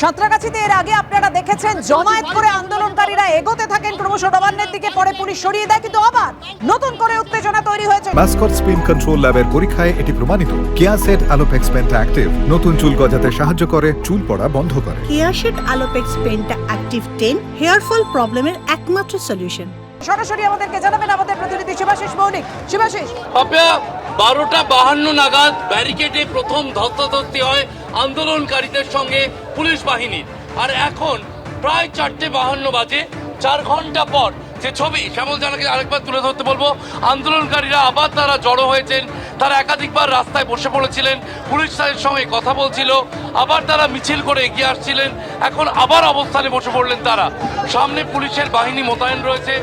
সাঁতরাগাছিতে এর আগে আপনারা দেখেছেন জমায়েত করে আন্দোলনকারীরা এগোতে থাকেন ক্রমশ নবান্নের দিকে পরে পুলিশ সরিয়ে দেয় কিন্তু আবার নতুন করে উত্তেজনা তৈরি হয়েছে। মাস্কট স্পিন কন্ট্রোল ল্যাবের পরীক্ষায় এটি প্রমাণিত। কেয়াসেট আলোপেক্স পেন্টা অ্যাক্টিভ নতুন চুল গজাতে সাহায্য করে চুল পড়া বন্ধ করে। কেয়াশেড আলোপেক্স পেনটা অ্যাক্টিভ টেন হেয়ার ফল প্রবলেমের একমাত্র সলিউশন সরাসরি আমাদেরকে জানাবেন আমাদের প্রতিনিধি শিবাশিস মৌলিক। শিবাশিস। পাপিয়া বারোটা বাহান্ন নাগাদ ব্যারিকেডে প্রথম ধস্তাধস্তি হয় আন্দোলনকারীদের সঙ্গে। পুলিশ বাহিনীর। আর এখন প্রায় চারটে বাহান্ন বাজে চার ঘণ্টা পর যে ছবি, শ্যামল জানাকে আরেকবার তুলে ধরতে বলব, আন্দোলনকারীরা আবার তারা জড়ো হয়েছেন, তারা একাধিকবার রাস্তায় বসে পড়েছিলেন, পুলিশ তাদের সঙ্গে কথা বলছিল, আবার তারা মিছিল করে এগিয়ে আসছিলেন, এখন আবার অবস্থানে বসে পড়লেন তারা। সামনে পুলিশের বাহিনী মোতায়েন রয়েছে,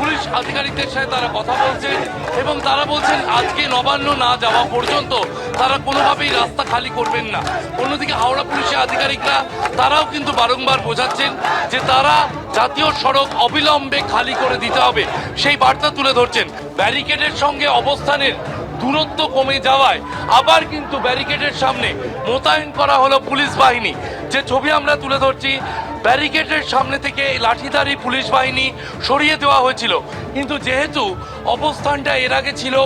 পুলিশ আধিকারিকদের সাথে তারা কথা বলছেন এবং তারা বলছেন, আজকে নবান্ন না যাওয়া পর্যন্ত তারা কোনোভাবেই রাস্তা খালি করবেন না। অন্যদিকে হাওড়া পুলিশের আধিকারিকরা, তারাও কিন্তু বারংবার বোঝাচ্ছেন যে তারা জাতীয় সড়ক অবিলম্বে খালি করে দিতে হবে। সেই বার্তা তুলে ধরছেন ব্যারিকেডের সঙ্গে অবস্থানের দূরত্ব কমে যাওয়ায়। আবার কিন্তু ব্যারিকেডের সামনে মোতায়েন করা হলো পুলিশ বাহিনী। যে ছবি আমরা তুলে ধরছি ব্যারিকেডের সামনে থেকে লাঠিধারী পুলিশ বাহিনী সরিয়ে দেওয়া হয়েছিল। কিন্তু যেহেতু অবস্থানটা এর আগে ছিল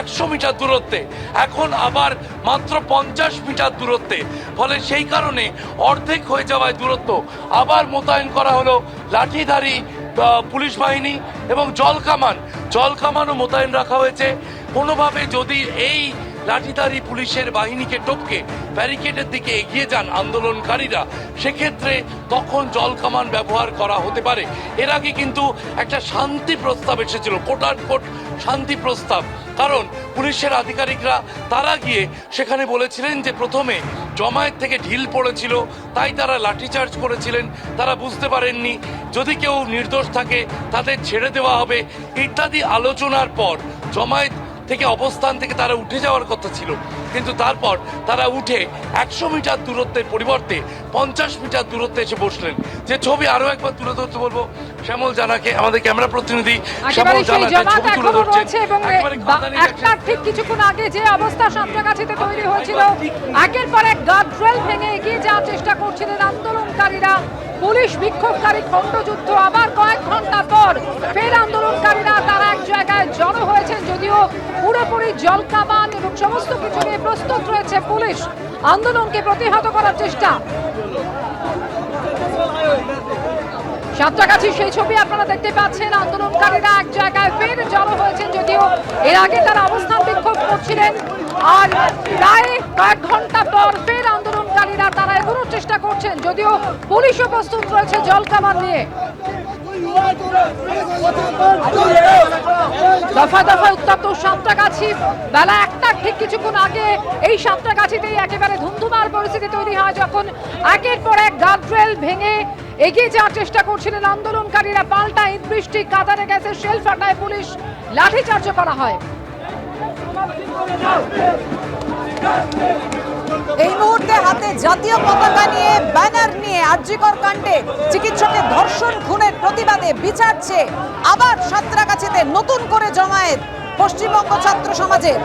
একশো মিটার দূরত্বে, এখন আবার মাত্র পঞ্চাশ মিটার দূরত্বে। ফলে সেই কারণে অর্ধেক হয়ে যাওয়ায় দূরত্ব। আবার মোতায়েন করা হলো লাঠিধারী পুলিশ বাহিনী এবং জল কামান। জল কামানও মোতায়েন রাখা হয়েছে। কোনোভাবে যদি এই লাঠিধারী পুলিশের বাহিনীকে টপকে ব্যারিকেডের দিকে এগিয়ে যান আন্দোলনকারীরা। সেক্ষেত্রে তখন জল কামান ব্যবহার করা হতে পারে। এর আগে কিন্তু একটা শান্তি প্রস্তাব এসেছিল কোটার কোট শান্তি প্রস্তাব। কারণ পুলিশের আধিকারিকরা তারা গিয়ে সেখানে বলেছিলেন যে প্রথমে জমায়েত থেকে ঢিল পড়েছিল, তাই তারা লাঠিচার্জ করেছিলেন। তারা বুঝতে পারেননি, যদি কেউ নির্দোষ থাকে তাদের ছেড়ে দেওয়া হবে। ইত্যাদি আলোচনার পর জমায়েত থেকে অবস্থান থেকে তারা উঠে যাওয়ার কথা ছিল। কিন্তু তারপর তারা উঠে একশো মিটার দূরত্বের পরিবর্তে পঞ্চাশ মিটার দূরত্বে এসে বসলেন। যে ছবি আরও একবার তুলে ধরতে বলব শ্যামল জানাকে আমাদের ক্যামেরা প্রতিনিধি শ্যামল সেই জানা ছবি তুলে এবং একেবারে ঠিক কিছুক্ষণ আগে যে অবস্থা সাঁতরাগাছিতে তৈরি হয়েছিল একের পর এক গার্ডরেল ভেঙে এগিয়ে যাওয়ার চেষ্টা করছিলেন আন্দোলনকারীরা। পুলিশ বিক্ষোভকারী খণ্ডযুদ্ধ আবার কয়েক ঘণ্টা পর ফের আন্দোলনকারীরা তারা এক জায়গায় জড়ো হয়েছেন যদিও পুরোপুরি জলকামান এবং সমস্ত কিছু নিয়ে প্রস্তুত রয়েছে পুলিশ। আন্দোলনকে প্রতিহত করার চেষ্টা। সাঁতরাগাছি সেই ছবি আপনারা দেখতে পাচ্ছেন। আন্দোলনকারীরা এক জায়গায় ফের জড়ো হয়েছেন যদিও এর আগে তারা অবস্থান বিক্ষোভ করছিলেন। আর প্রায় কয়েক ঘণ্টা পর ফের আন্দোলনকারীরা তারা এগোনোর চেষ্টা করছেন। যদিও পুলিশও প্রস্তুত রয়েছে জল নিয়ে। দফায় দফায় উত্তপ্ত সাঁতরাগাছি বেলা একটা, ঠিক কিছুক্ষণ আগে এই সাঁতরাগাছিতেই একেবারে ধুমধুমার পরিস্থিতি তৈরি হয় যখন একের পর এক গার্ডরেল ভেঙে এগিয়ে যাওয়ার চেষ্টা করছিলেন আন্দোলনকারীরা। পাল্টা ইট বৃষ্টি কাদারে গেছে শেল ফাটায় পুলিশ লাঠিচার্জ করা হয়। এই মুহূর্তে হাতে জাতীয় পতাকা নিয়ে, ব্যানার নিয়ে আর্যিকর কাণ্ডে চিকিৎসকের ধর্ষণ খুনের প্রতিবাদে বিচার চেয়ে আবার সাঁতরাগাছিতে নতুন করে জমায়েত পশ্চিমবঙ্গ ছাত্র সমাজের।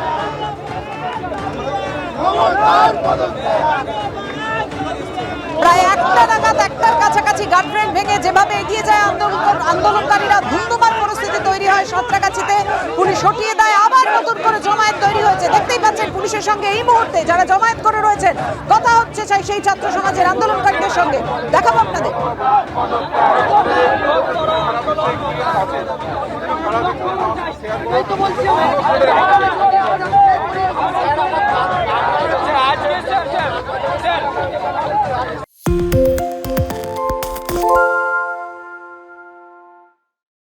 প্রায় একটা নাগাদ একটার কাছাকাছি গার্ডরেল ভেঙে যেভাবে এগিয়ে যায় আন্দোলন, আন্দোলনকারীরা ধুমধুমার পরিস্থিতি তৈরি হয় সাঁতরাগাছিতে। পুলিশ হটিয়ে দেয়, আবার নতুন করে জমায়েত তৈরি হয়েছে। দেখতেই পাচ্ছেন পুলিশের সঙ্গে এই মুহূর্তে যারা জমায়েত করে রয়েছেন, কথা হচ্ছে চাই সেই ছাত্র সমাজের আন্দোলনকারীদের সঙ্গে। দেখাবো আপনাদের।